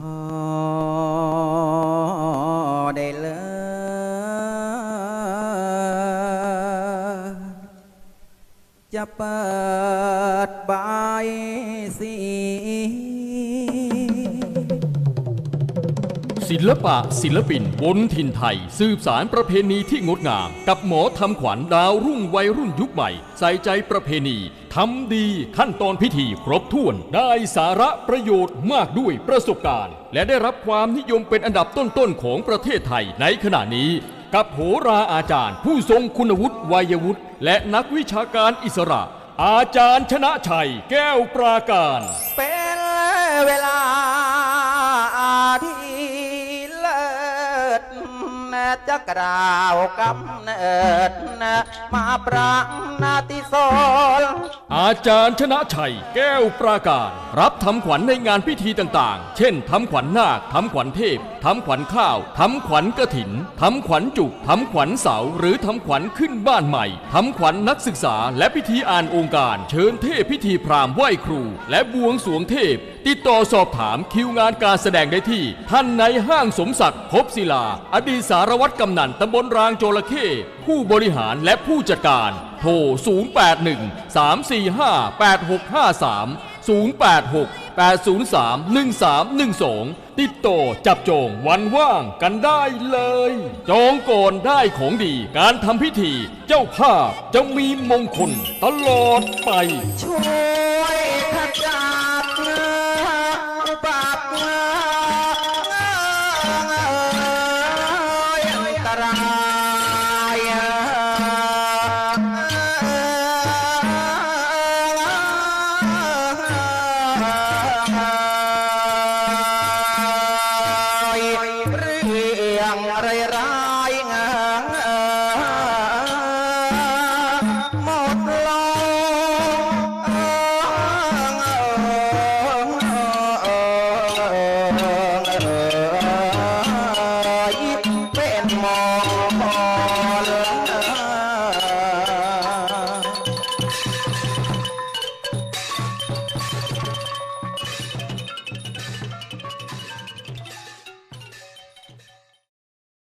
อได้เล ศิลปะศิลปินบนถิ่นไทย สืบสารประเพณีที่งดงาม กับหมอทำขวัญดาวรุ่งวัยรุ่นยุคใหม่ ใส่ใจประเพณีทำดีขั้นตอนพิธีครบถ้วน ได้สาระประโยชน์มากด้วยประสบการณ์ และได้รับความนิยมเป็นอันดับต้นๆของประเทศไทยในขณะนี้ กับโหราอาจารย์ ผู้ทรงคุณวุฒิวัยวุฒิและนักวิชาการอิสระ อาจารย์ชนะชัย แก้วปราการ เป็นเวลา จะกล่าวกำเนิดมาปรางนาติโซลอาจารย์ชนะชัย แก้วปราการ รับทำขวัญในงานพิธีต่างๆ เช่นทำขวัญนาคทำขวัญเทพ ทำขวัญข้าวทำขวัญกระถินทำขวัญจุกทำขวัญเสาหรือทำขวัญขึ้นบ้านใหม่ทำขวัญนักศึกษาและพิธีอ่านองค์การ เชิญเทพพิธีพราหมณ์ไหว้ครู และบวงสรวงเทพ ติดต่อสอบถามคิวงานการแสดงได้ที่ ท่านในห้างสมศักดิ์พบศิลา อดีตสารวัตรกำนันตำบลรางโจระเข้ผู้บริหารและผู้จัดการ โทร 081 345 8653 086 803 1312 ติดโตจับจองวันว่างกันได้เลย จองก่อนได้ของดี การทำพิธีเจ้าภาพจะมีมงคลตลอดไป ช่วยขจา